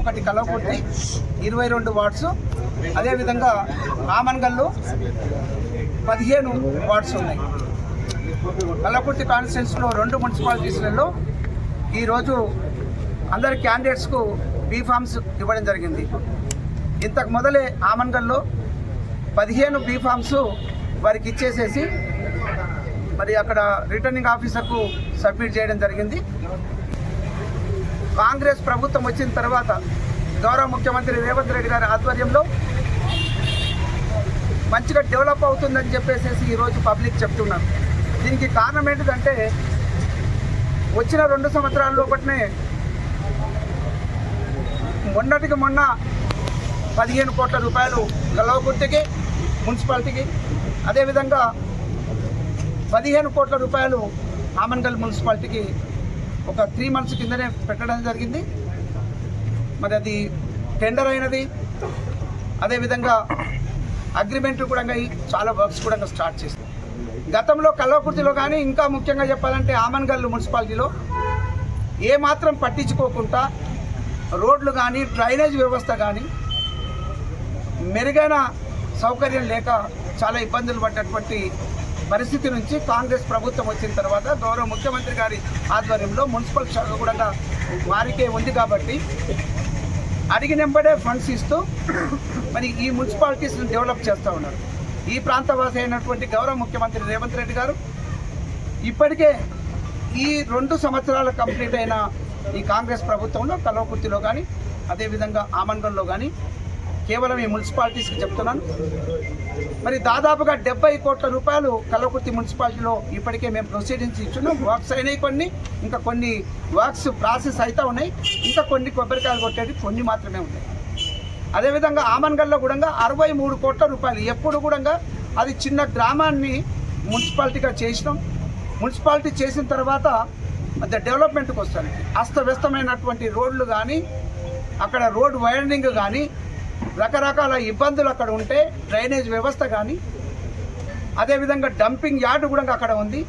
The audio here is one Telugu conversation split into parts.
ఒకటి కలవకుర్తి ఇరవై రెండు వార్డ్స్ అదేవిధంగా ఆమన్గల్లు పదిహేను వార్డ్స్ ఉన్నాయి. కలవకుర్తి కాన్స్టిట్యున్సీలో రెండు మున్సిపాలిటీస్లలో ఈరోజు అందరి క్యాండిడేట్స్కు బీఫామ్స్ ఇవ్వడం జరిగింది. ఇంతకు మొదలే ఆమన్గల్లో పదిహేను బీఫామ్స్ వారికి ఇచ్చేసేసి మరి అక్కడ రిటర్నింగ్ ఆఫీసర్కు సబ్మిట్ చేయడం జరిగింది. కాంగ్రెస్ ప్రభుత్వం వచ్చిన తర్వాత గౌరవ ముఖ్యమంత్రి రేవంత్ రెడ్డి గారి ఆధ్వర్యంలో మంచిగా డెవలప్ అవుతుందని చెప్పేసి ఈరోజు పబ్లిక్ చెప్తున్నారు. దీనికి కారణం ఏంటిదంటే వచ్చిన రెండు సంవత్సరాల లోపట్నే మొన్నటికి మొన్న పదిహేను కోట్ల రూపాయలు గలవకుర్తికి మున్సిపాలిటీకి అదేవిధంగా పదిహేను కోట్ల రూపాయలు ఆమన్గల్ మున్సిపాలిటీకి ఒక త్రీ మంత్స్ కిందనే పెట్టడం జరిగింది. మరి అది టెండర్ అయినది. అదేవిధంగా అగ్రిమెంట్ కూడా చాలా వర్క్స్ కూడా స్టార్ట్ చేసింది. గతంలో కల్వకుర్తిలో కానీ ఇంకా ముఖ్యంగా చెప్పాలంటే ఆమన్గల్లు మున్సిపాలిటీలో ఏమాత్రం పట్టించుకోకుండా రోడ్లు కానీ డ్రైనేజ్ వ్యవస్థ కానీ మెరుగైన సౌకర్యం లేక చాలా ఇబ్బందులు పడ్డటువంటి పరిస్థితి నుంచి కాంగ్రెస్ ప్రభుత్వం వచ్చిన తర్వాత గౌరవ ముఖ్యమంత్రి గారి ఆధ్వర్యంలో మున్సిపల్ శాఖ కూడా వారికే ఉంది కాబట్టి అడిగినెంబడే ఫండ్స్ ఇస్తూ మరి ఈ మున్సిపాలిటీస్ని డెవలప్ చేస్తూ ఉన్నారు. ఈ ప్రాంతవాసి అయినటువంటి గౌరవ ముఖ్యమంత్రి రేవంత్ రెడ్డి గారు ఇప్పటికే ఈ రెండు సంవత్సరాలు కంప్లీట్ అయిన ఈ కాంగ్రెస్ ప్రభుత్వంలో కల్వకుర్తిలో కానీ అదేవిధంగా ఆమన్గల్లో కానీ కేవలం ఈ మున్సిపాలిటీస్కి చెప్తున్నాను. మరి దాదాపుగా డెబ్బై కోట్ల రూపాయలు కల్లకుర్తి మున్సిపాలిటీలో ఇప్పటికే మేము ప్రొసీడింగ్స్ ఇచ్చున్నాం. వర్క్స్ అయినాయి కొన్ని ఇంకా కొన్ని వర్క్స్ ప్రాసెస్ అయితే ఉన్నాయి. ఇంకా కొన్ని కొబ్బరికాయలు కొట్టేవి కొన్ని మాత్రమే ఉన్నాయి. అదేవిధంగా ఆమన్గల్లో కూడా అరవై మూడు కోట్ల రూపాయలు ఎప్పుడు కూడా అది చిన్న గ్రామాన్ని మున్సిపాలిటీగా చేసినాం. మున్సిపాలిటీ చేసిన తర్వాత మధ్య డెవలప్మెంట్కి వస్తానికి అస్తవ్యస్తమైనటువంటి రోడ్లు కానీ అక్కడ రోడ్ వైండింగ్ కానీ రకరకాల ఇబ్బందులు అక్కడ ఉంటే డ్రైనేజ్ వ్యవస్థ కానీ అదేవిధంగా డంపింగ్ యార్డు కూడా అక్కడ ఉంది.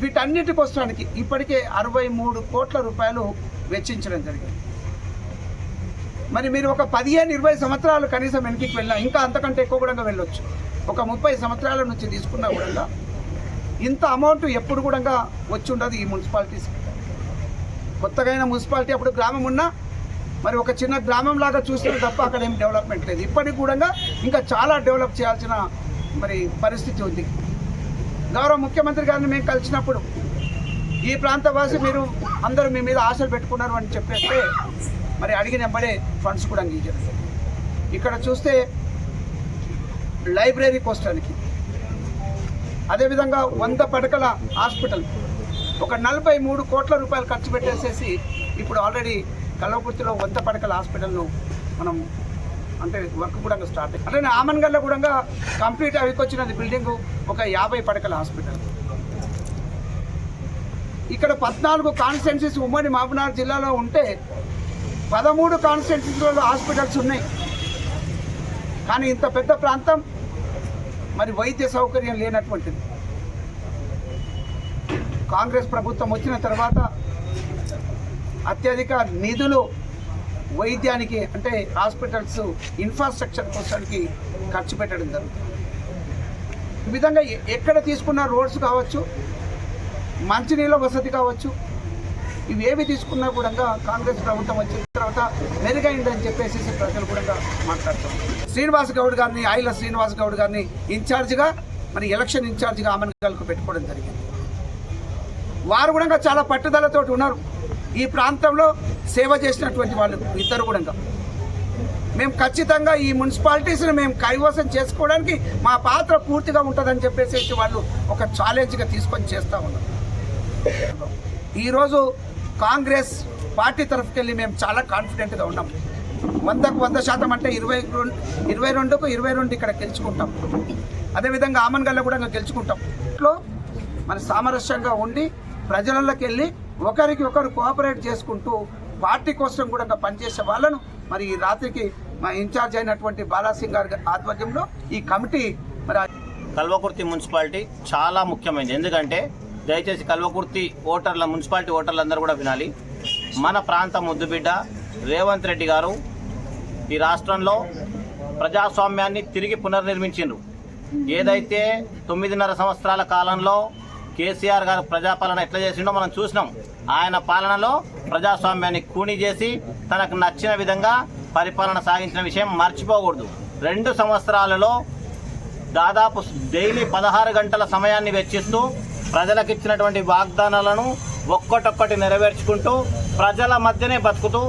వీటన్నిటి కోసానికి ఇప్పటికే అరవై మూడు కోట్ల రూపాయలు వెచ్చించడం జరిగింది. మరి మీరు ఒక పదిహేను ఇరవై సంవత్సరాలు కనీసం వెనక్కి వెళ్ళినా ఇంకా అంతకంటే ఎక్కువ కూడా వెళ్ళొచ్చు. ఒక ముప్పై సంవత్సరాల నుంచి తీసుకున్నా కూడా ఇంత అమౌంట్ ఎప్పుడు కూడా వచ్చి ఉండదు ఈ మున్సిపాలిటీస్ కొత్తగా మున్సిపాలిటీ అప్పుడు గ్రామం ఉన్నా మరి ఒక చిన్న గ్రామం లాగా చూస్తే తప్ప అక్కడ ఏం డెవలప్మెంట్ లేదు. ఇప్పటికి కూడా ఇంకా చాలా డెవలప్ చేయాల్సిన మరి పరిస్థితి ఉంది. గౌరవ ముఖ్యమంత్రి గారిని మేము కలిసినప్పుడు ఈ ప్రాంతవాసి మీరు అందరూ మీ మీద ఆశలు పెట్టుకున్నారు అని చెప్పేస్తే మరి అడిగిన వెంబడే ఫండ్స్ కూడా అందించారు. ఇక్కడ చూస్తే లైబ్రరీ వస్తానికి అదేవిధంగా వంద పడకల హాస్పిటల్ ఒక నలభై మూడు కోట్ల రూపాయలు ఖర్చు పెట్టేసేసి ఇప్పుడు ఆల్రెడీ కల్వకుర్తిలో వంద పడకల హాస్పిటల్ను మనం అంటే వర్క్ కూడా స్టార్ట్ అయ్యింది అట్లనే ఆమన్గల్లో కూడా కంప్లీట్ అవికొచ్చినది బిల్డింగ్ ఒక యాభై పడకల హాస్పిటల్. ఇక్కడ పద్నాలుగు కాన్స్టిట్యున్సీస్ ఉమ్మడి మహబూబ్నగర్ జిల్లాలో ఉంటే పదమూడు కాన్స్టిట్యున్సీలలో హాస్పిటల్స్ ఉన్నాయి. కానీ ఇంత పెద్ద ప్రాంతం మరి వైద్య సౌకర్యం లేనటువంటిది. కాంగ్రెస్ ప్రభుత్వం వచ్చిన తర్వాత అత్యధిక నిధులు వైద్యానికి అంటే హాస్పిటల్స్ ఇన్ఫ్రాస్ట్రక్చర్ కోసానికి ఖర్చు పెట్టడం జరుగుతుంది. ఈ విధంగా ఎక్కడ తీసుకున్న రోడ్స్ కావచ్చు మంచినీళ్ళ వసతి కావచ్చు ఇవి ఏవి తీసుకున్నా కూడా కాంగ్రెస్ ప్రభుత్వం వచ్చిన తర్వాత మెరుగైందని చెప్పేసి ప్రజలు కూడా మాట్లాడుతారు శ్రీనివాస్ గౌడ్ గారిని ఆయిల శ్రీనివాస్ గౌడ్ గారిని ఇన్ఛార్జ్గా మరి ఎలక్షన్ ఇన్ఛార్జిగా అమన్గల్కు పెట్టుకోవడం జరిగింది. వారు కూడా చాలా పట్టుదలతోటి ఉన్నారు. ఈ ప్రాంతంలో సేవ చేసినటువంటి వాళ్ళు ఇద్దరు కూడా మేము ఖచ్చితంగా ఈ మున్సిపాలిటీస్ని మేము కైవసం చేసుకోవడానికి మా పాత్ర పూర్తిగా ఉంటుందని చెప్పేసి వాళ్ళు ఒక ఛాలెంజ్గా తీసుకొని చేస్తూ ఉన్నారు. ఈరోజు కాంగ్రెస్ పార్టీ తరఫుకెళ్ళి మేము చాలా కాన్ఫిడెంట్గా ఉన్నాం. వందకు వంద శాతం అంటే ఇరవై రెండు ఇరవై రెండుకు ఇరవై రెండు ఇక్కడ గెలుచుకుంటాం. అదేవిధంగా ఆమన్గల్లో కూడా ఇంకా గెలుచుకుంటాం. ఇట్లో మన సామరస్యంగా ఉండి ప్రజలలోకి వెళ్ళి ఒకరికి ఒకరు కోఆపరేట్ చేసుకుంటూ పార్టీ కోసం కూడా పనిచేసే వాళ్ళను మరి ఈ రాత్రికి మా ఇన్ఛార్జ్ అయినటువంటి బాలాసింగ్ గారి ఆధ్వర్యంలో ఈ కమిటీ మరి కల్వకుర్తి మున్సిపాలిటీ చాలా ముఖ్యమైనది. ఎందుకంటే దయచేసి కల్వకుర్తి ఓటర్ల మున్సిపాలిటీ ఓటర్లందరూ కూడా వినాలి. మన ప్రాంత ముద్దుబిడ్డ రేవంత్ రెడ్డి గారు ఈ రాష్ట్రంలో ప్రజాస్వామ్యాన్ని తిరిగి పునర్నిర్మించిండ్రు. ఏదైతే తొమ్మిదిన్నర సంవత్సరాల కాలంలో కేసీఆర్ గారు ప్రజాపాలన ఎట్లా చేసిండో మనం చూసినాం. ఆయన పాలనలో ప్రజాస్వామ్యాన్ని కూని చేసి తనకు నచ్చిన విధంగా పరిపాలన సాగించిన విషయం మర్చిపోకూడదు. రెండు సంవత్సరాలలో దాదాపు డైలీ పదహారు గంటల సమయాన్ని వెచ్చిస్తూ ప్రజలకు ఇచ్చినటువంటి వాగ్దానాలను ఒక్కటొక్కటి నెరవేర్చుకుంటూ ప్రజల మధ్యనే బతుకుతూ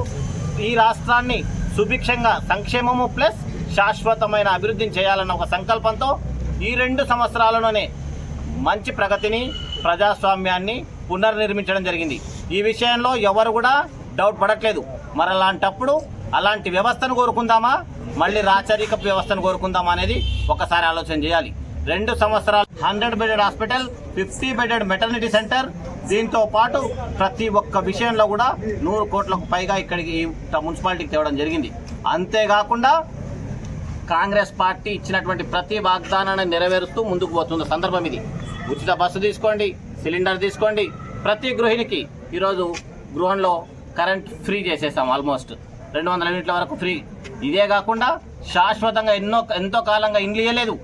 ఈ రాష్ట్రాన్ని సుభిక్షంగా సంక్షేమము ప్లస్ శాశ్వతమైన అభివృద్ధిని చేయాలన్న ఒక సంకల్పంతో ఈ రెండు సంవత్సరాలలోనే మంచి ప్రగతిని ప్రజాస్వామ్యాన్ని పునర్నిర్మించడం జరిగింది. ఈ విషయంలో ఎవరు కూడా డౌట్ పడట్లేదు. మరి అలాంటప్పుడు అలాంటి వ్యవస్థను కోరుకుందామా? మళ్ళీ రాచరిక వ్యవస్థను కోరుకుందామా అనేది ఒకసారి ఆలోచన చేయాలి. రెండు సంవత్సరాలు hundred bedded hospital fifty bedded maternity centre దీంతో పాటు ప్రతి ఒక్క విషయంలో కూడా నూరు కోట్లకు పైగా ఇక్కడికి మున్సిపాలిటీకి తేవడం జరిగింది. అంతేకాకుండా కాంగ్రెస్ పార్టీ ఇచ్చినటువంటి ప్రతి వాగ్దానాన్ని నెరవేరుస్తూ ముందుకు పోతున్న సందర్భం ఇది. ఉచిత బస్సు తీసుకోండి సిలిండర్ తీసుకోండి. ప్రతి గృహిణికి ఈరోజు గృహంలో కరెంట్ ఫ్రీ చేసేసాం ఆల్మోస్ట్. రెండు వందల యూనిట్ల వరకు ఫ్రీ. ఇదే కాకుండా శాశ్వతంగా ఎన్నో ఎంతో కాలంగా ఇండ్లు ఇవ్వలేదు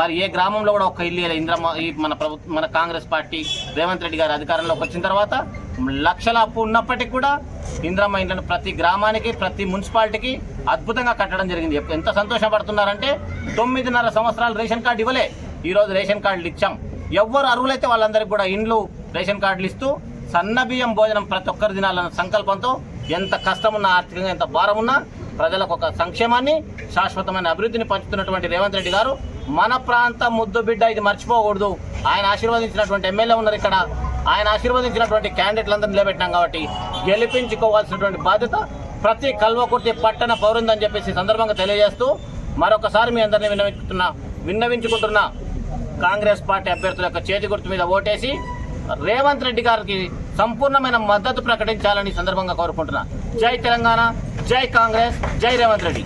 మరి ఏ గ్రామంలో కూడా ఒక ఇల్లు ఇవ్వలేదు ఇంద్రమ్మ ఈ మన ప్రభుత్వం మన కాంగ్రెస్ పార్టీ రేవంత్ రెడ్డి గారు అధికారంలోకి వచ్చిన తర్వాత లక్షల అప్పు ఉన్నప్పటికీ కూడా ఇందిరమ్మ ఇండ్లను ప్రతి గ్రామానికి ప్రతి మున్సిపాలిటీకి అద్భుతంగా కట్టడం జరిగింది. ఎంత సంతోషపడుతున్నారంటే తొమ్మిదిన్నర సంవత్సరాలు రేషన్ కార్డు ఇవ్వలే. ఈరోజు రేషన్ కార్డులు ఇచ్చాం. ఎవ్వరు అర్హులైతే వాళ్ళందరికీ కూడా ఇండ్లు రేషన్ కార్డులు ఇస్తూ సన్న బియ్యం భోజనం ప్రతి ఒక్కరు తినాలన్న సంకల్పంతో ఎంత కష్టమున్నా ఆర్థికంగా ఎంత భారం ఉన్నా ప్రజలకు ఒక సంక్షేమాన్ని శాశ్వతమైన అభివృద్ధిని పంచుతున్నటువంటి రేవంత్ రెడ్డి గారు మన ప్రాంతం ముద్దు బిడ్డ ఇది మర్చిపోకూడదు. ఆయన ఆశీర్వదించినటువంటి ఎమ్మెల్యే ఉన్నారు ఇక్కడ. ఆయన ఆశీర్వదించినటువంటి క్యాండిడేట్లందరూ నిలబెట్టినాం కాబట్టి గెలిపించుకోవాల్సినటువంటి బాధ్యత ప్రతి కల్వకుర్తి పట్టణ పౌరుందని చెప్పేసి సందర్భంగా తెలియజేస్తూ మరొకసారి మీ అందరినీ విన్నవించుకుంటున్నా విన్నవించుకుంటున్నా కాంగ్రెస్ పార్టీ అభ్యర్థుల యొక్క చేతి గుర్తు మీద ఓటేసి రేవంత్ రెడ్డి గారికి సంపూర్ణమైన మద్దతు ప్రకటించాలని సందర్భంగా కోరుకుంటున్నా. జై తెలంగాణ జై కాంగ్రెస్ జై రేవంత్ రెడ్డి.